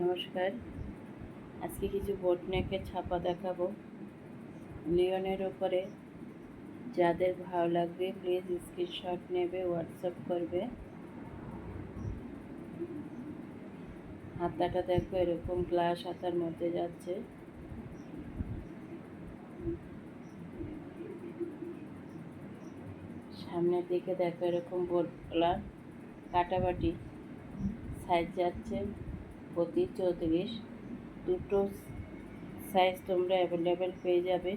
নমস্কার। আজকে কিছু বোটনেকের ছাপা দেখাবো। লিওনের ওপরে। যাদের ভালো লাগবে প্লিজ স্ক্রিনশট নেবে হোয়াটসঅ্যাপ করবে। হাতাটা দেখো এরকম গ্লাস হাতার মধ্যে যাচ্ছে। সামনের দিকে দেখো এরকম বোর্ড কালার কাটাবাটি সাইজ যাচ্ছে। প্রতি চৌত্রিশ দুটো সাইজ তোমরা অ্যাভেলেবেল পেয়ে যাবে।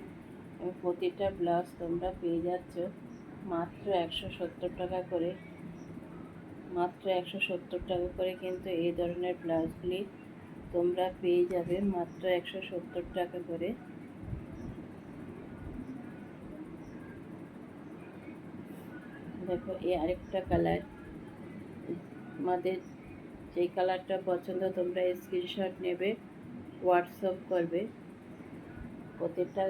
এবং প্রতিটা ব্লাউজ তোমরা পেয়ে যাচ্ছ মাত্র একশো সত্তর টাকা করে। মাত্র একশো সত্তর টাকা করে কিন্তু এই ধরনের ব্লাউজগুলি তোমরা পেয়ে যাবে মাত্র একশো সত্তর টাকা করে। দেখো, এই আরেকটা কালার আমাদের যেই কালারটা পছন্দ, তোমরা স্ক্রিনশট নেবে হোয়াটসঅ্যাপ করবে। প্রত্যেকটা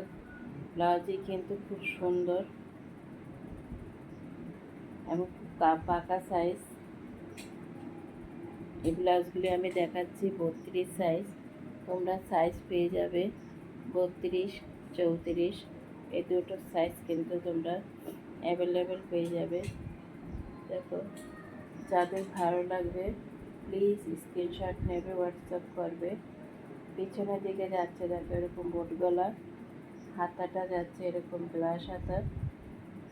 ব্লাউজই কিন্তু খুব সুন্দর এবং খুব পাকা সাইজ এই ব্লাউজগুলি আমি দেখাচ্ছি বত্রিশ সাইজ তোমরা সাইজ পেয়ে যাবে বত্রিশ, চৌত্রিশ। এই দুটো সাইজ কিন্তু তোমরা অ্যাভেলেবেল পেয়ে যাবে। দেখো, যাদের ভালো লাগবে প্লিজ স্ক্রিনশট নেবে হোয়াটসঅ্যাপ করবে। পিছনের দিকে যাচ্ছে, দেখো, এরকম বোট গলা। হাতাটা যাচ্ছে, এরকম গ্লাস হাতা।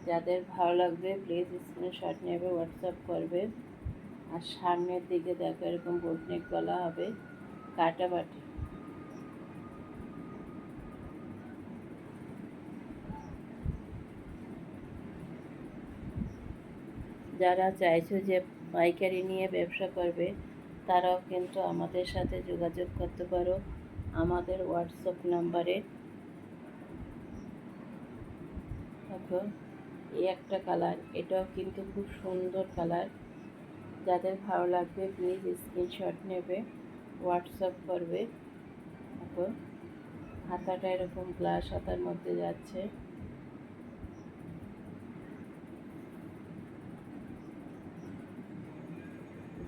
যাদের ভালো লাগবে প্লিজ স্ক্রিনশট নেবে হোয়াটসঅ্যাপ করবে। আর সামনের দিকে দেখো, এরকম বোটনেক গলা হবে কাটাবাটি যারা চাইছো যে পাইকারি নিয়ে ব্যবসা করবে, তারাও কিন্তু আমাদের সাথে যোগাযোগ করতে পারো। আমাদের হোয়াটসঅ্যাপ নাম্বারে দেখো, এই একটা কালার এটাও কিন্তু খুব সুন্দর কালার যাদের ভালো লাগবে প্লিজ স্ক্রিনশট নেবে হোয়াটসঅ্যাপ করবে। দেখো, হাতাটা এরকম গ্লাস হাতার মধ্যে যাচ্ছে।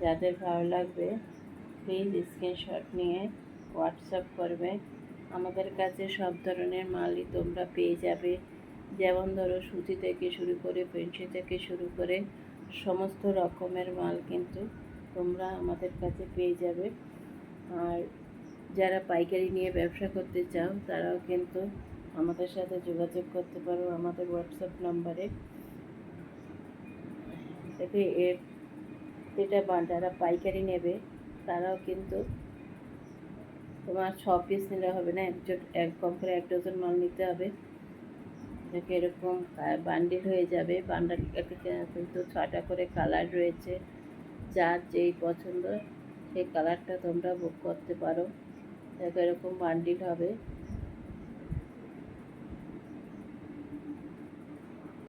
যাদের ভালো লাগবে প্লিজ স্ক্রিনশট নিয়ে হোয়াটসঅ্যাপ করবে। আমাদের কাছে সব ধরনের মালই তোমরা পেয়ে যাবে। যেমন ধরো সুতি থেকে শুরু করে পেন্সি থেকে শুরু করে সমস্ত রকমের মাল কিন্তু তোমরা আমাদের কাছে পেয়ে যাবে। আর যারা পাইকারি নিয়ে ব্যবসা করতে চাও, তারাও কিন্তু আমাদের সাথে যোগাযোগ করতে পারো আমাদের হোয়াটসঅ্যাপ নাম্বারে। এর যেটা যারা পাইকারি নেবে, তারাও কিন্তু তোমার ছ পিস নিলে হবে না একজন এক কম করে এক ডজন মাল নিতে হবে। দেখে এরকম বান্ডিল হয়ে যাবে। বান্ডাল কিন্তু ছটা করে কালার রয়েছে। যার যেই পছন্দ, সেই কালারটা তোমরা বুক করতে পারো। দেখো এরকম বান্ডিল হবে।